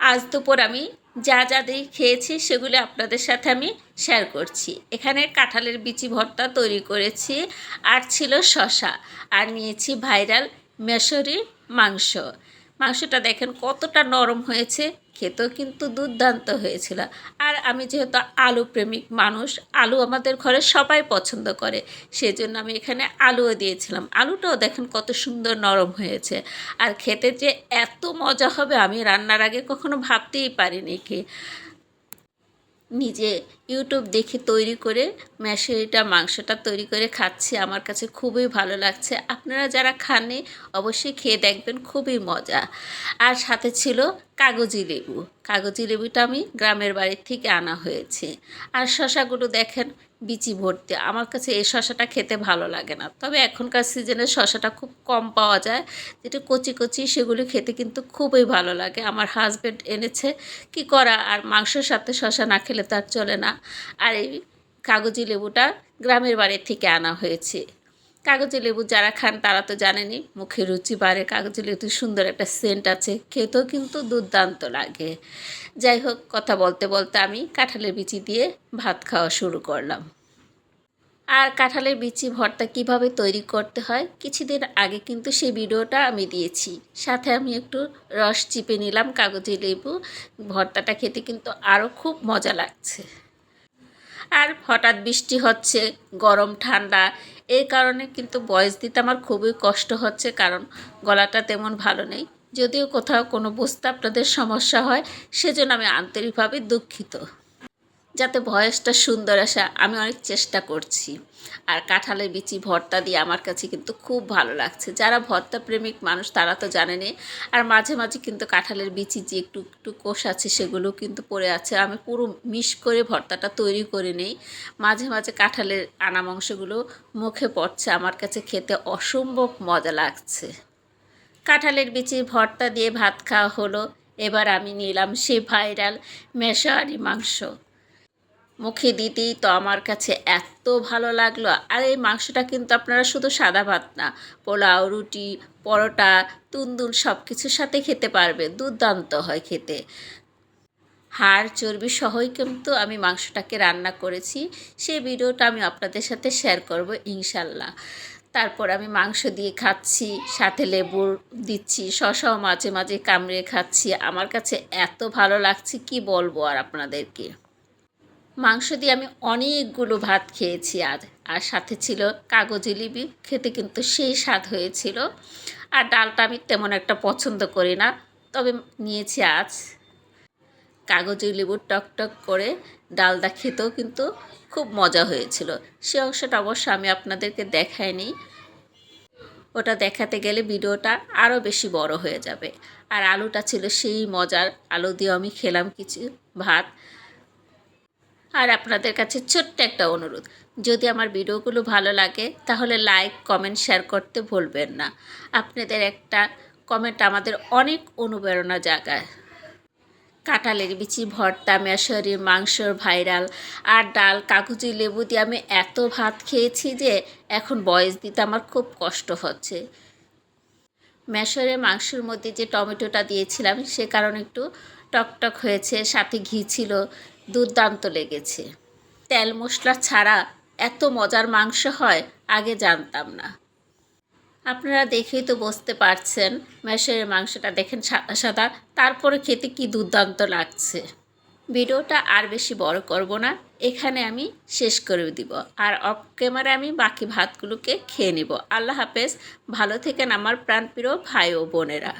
আজ দুপুর আমি যা যা দিয়ে খেয়েছি সেগুলো আপনাদের সাথে আমি শেয়ার করছি। এখানে কাঁঠালের বিচি ভর্তা তৈরি করেছি আর ছিল শশা আর নিয়েছি ভাইরাল মেশরি মাংস। মাংসটা দেখেন কতটা নরম হয়েছে। খেতেও কিন্তু দুর্দান্ত হয়েছিল। আর আমি যেহেতু আলু প্রেমিক মানুষ, আলু আমাদের ঘরে সবাই পছন্দ করে, সেজন্য আমি এখানে আলুও দিয়েছিলাম। আলুটাও দেখেন কত সুন্দর নরম হয়েছে। আর খেতে যে এত মজা হবে আমি রান্নার আগে কখনো ভাবতেই পারিনি কি। নিজে ইউটিউব দেখে তৈরি করে ম্যাশেরিটা, মাংসটা তৈরি করে খাচ্ছি, আমার কাছে খুবই ভালো লাগছে। আপনারা যারা খানে অবশ্যই খেয়ে দেখবেন, খুবই মজা। আর সাথে ছিল কাগজি লেবু। কাগজি লেবুটা আমি গ্রামের বাড়ির থেকে আনা হয়েছে। আর শশাগুলো দেখেন, বিচি ভর্তি। আমার কাছে এই শশাটা খেতে ভালো লাগে না। তবে এখনকার সিজনে শশাটা খুব কম পাওয়া যায়। যেটা কচি কচি, সেগুলো খেতে কিন্তু খুবই ভালো লাগে। আমার হাজব্যান্ড এনেছে। কি করা? আর মাংসের সাথে শশা না খেলে তার চলে না। আর এই কাগজি লেবুটা গ্রামের বাড়ির থেকে আনা হয়েছে। কাগজি লেবু যারা খান তারা তো জানেনই, মুখে রুচি বাড়ে, কাগজি লেবু সুন্দর একটা সেন্ট আছে, খেতেও কিন্তু দুর্দান্ত লাগে। যাই হোক, কথা বলতে বলতে আমি কাঁঠালের বিচি দিয়ে ভাত খাওয়া শুরু করলাম। আর কাঁঠালের বিচি ভর্তা কীভাবে তৈরি করতে হয়, কিছুদিন আগে কিন্তু সেই ভিডিওটা আমি দিয়েছি। সাথে আমি একটু রস চিপে নিলাম কাগজি লেবু, ভর্তাটা খেতে কিন্তু আরও খুব মজা লাগছে। আর হঠাৎ বৃষ্টি হচ্ছে, গরম, ঠান্ডা। এই কারণে কিন্তু বয়স দিতে আমার খুবই কষ্ট হচ্ছে, কারণ গলাটা তেমন ভালো নেই। যদিও কোথাও কোনো বুঝতে আপনাদের সমস্যা হয়, সেজন্য আমি আন্তরিকভাবে দুঃখিত। যাতে ভয়েসটা সুন্দর আসা, আমি অনেক চেষ্টা করছি। আর কাঁঠালের বিচি ভর্তা দিয়ে আমার কাছে কিন্তু খুব ভালো লাগছে। যারা ভর্তা প্রেমিক মানুষ, তারা তো জানেনি আর মাঝে মাঝে কিন্তু কাঁঠালের বিচি যে একটু একটু কোষ আছে, সেগুলো কিন্তু পড়ে আছে। আমি পুরো মিশ করে ভর্তাটা তৈরি করে নেই। মাঝে মাঝে কাঁঠালের আনা মাংসগুলো মুখে পড়ছে। আমার কাছে খেতে অসম্ভব মজা লাগছে। কাঁঠালের বিচির ভর্তা দিয়ে ভাত খাওয়া হলো। এবার আমি নিলাম সে ভাইরাল মেশারি মাংস। মুখে দিতেই তো আমার কাছে এত ভালো লাগল। আর এই মাংসটা কিন্তু আপনারা শুধু সাদা ভাত না, পোলাও, রুটি, পরোটা, তুন্দুল সব কিছুর সাথে খেতে পারবে দুর্দান্ত হয় খেতে। হাড়, চর্বি সহই কিন্তু আমি মাংসটাকে রান্না করেছি। সেই ভিডিওটা আমি আপনাদের সাথে শেয়ার করব ইনশাল্লাহ। তারপর আমি মাংস দিয়ে খাচ্ছি, সাথে লেবু দিচ্ছি, শশাও মাঝে মাঝে কামড়ে খাচ্ছি। আমার কাছে এত ভালো লাগছে, কি বলব আর আপনাদেরকে? মাংস দিয়ে আমি অনেকগুলো ভাত খেয়েছি আজ। আর সাথে ছিল কাগজি লিবি খেতে কিন্তু সেই স্বাদ হয়েছিল। আর ডালটা আমি তেমন একটা পছন্দ করি না। তবে নিয়েছি আজ। কাগজি লেবুর টক টক করে ডালদা খেতেও কিন্তু খুব মজা হয়েছিল। সে অংশটা অবশ্য আমি আপনাদেরকে দেখাইনি। ওটা দেখাতে গেলে ভিডিওটা আরও বেশি বড় হয়ে যাবে। আর আলুটা ছিল সেই মজার। আলু দিয়ে আমি খেলাম কিছু ভাত। আর আপনাদের কাছে ছোট্ট একটা অনুরোধ। যদি আমার ভিডিওগুলো ভালো লাগে, তাহলে লাইক, কমেন্ট, শেয়ার করতে ভুলবেন না। আপনাদের একটা কমেন্ট আমাদের অনেক অনুপ্রেরণা জাগায়। কাঁঠালের বিচি, ভর্তা মেশরির মাংসর ভাইরাল আর ডাল, কাগজি লেবু দিয়ে আমি এত ভাত খেয়েছি যে এখন বয়স দিতে আমার খুব কষ্ট হচ্ছে। মেশরের মাংসের মধ্যে যে টমেটোটা দিয়েছিলাম, সে কারণে একটু টকটক হয়েছে, সাথে ঘি ছিল দুর্দান্ত লেগেছে। তেল মশলা ছাড়া এত মজার মাংস হয় আগে জানতাম না। আপনারা দেখেই তো বুঝতে পারছেন মেশের মাংসটা দেখেন সাদা সাদা, তারপরে খেতে কি দুর্দান্ত লাগছে। ভিডিওটা আর বেশি বড় করব না, এখানে আমি শেষ করে দিব। আর অফ ক্যামেরা আমি বাকি ভাতগুলোকে খেয়ে নিব। আল্লাহ হাফেজ, ভালো থেকেন আমার প্রাণপ্রিয় ভাই ও বোনেরা।